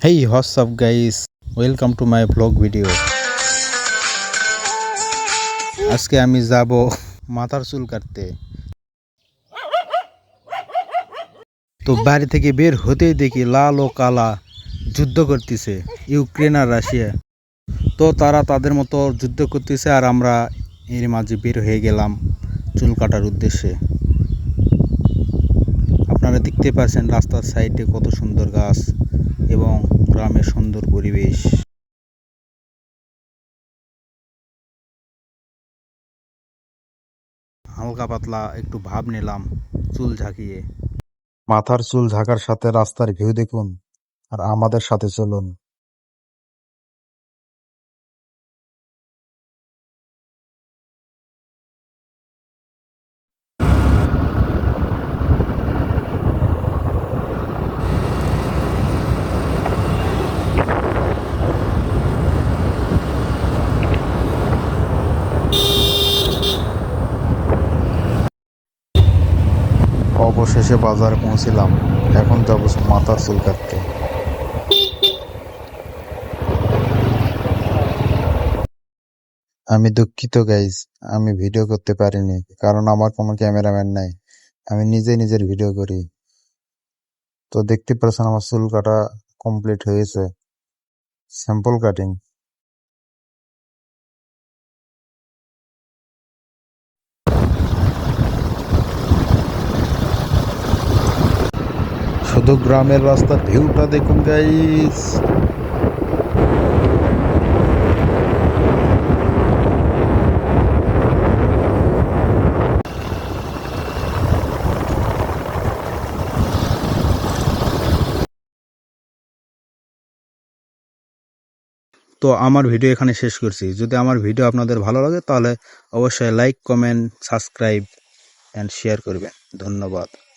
What's up, guys? Welcome to my vlog video. আজকে আমি যাব মাথার চুল কাটতে তো বাড়ি থেকে বের হতেই দেখি লাল ও কালা যুদ্ধ করতেছে ইউক্রেন আর রাশিয়া তো তারা তাদের মতো যুদ্ধ করতেছে আর আমরা এর মাঝে বের হয়ে গেলাম চুল কাটার উদ্দেশ্যে আপনারা দেখতে পাচ্ছেন রাস্তার সাইডে কত সুন্দর গাছ এবং গ্রামের সুন্দর পরিবেশ। হালকা পাতলা একটু ভাব নিলাম চুল ঝাঁকিয়ে। মাথার চুল ঝাঁকার সাথে রাস্তার ভিউ দেখুন আর আমাদের সাথে চলুন। অবশেষে বাজারে পৌঁছিলাম। এখন যাব মাথার চুল কাটতে। আমি দুঃখিত গাইজ আমি ভিডিও করতে পারিনি, কারণ আমার কোনো ক্যামেরাম্যান নাই। আমি নিজে নিজের ভিডিও করি। তো দেখতে পাচ্ছেন আমার চুল কাটা কমপ্লিট হয়েছে। স্যাম্পল কাটিং শুধু গ্রামের রাস্তার ভিউটা দেখুন গাইস তো আমার ভিডিও এখানে শেষ করছি। যদি আমার ভিডিও আপনাদের ভালো লাগে, তাহলে অবশ্যই like comment subscribe and share করবেন। ধন্যবাদ।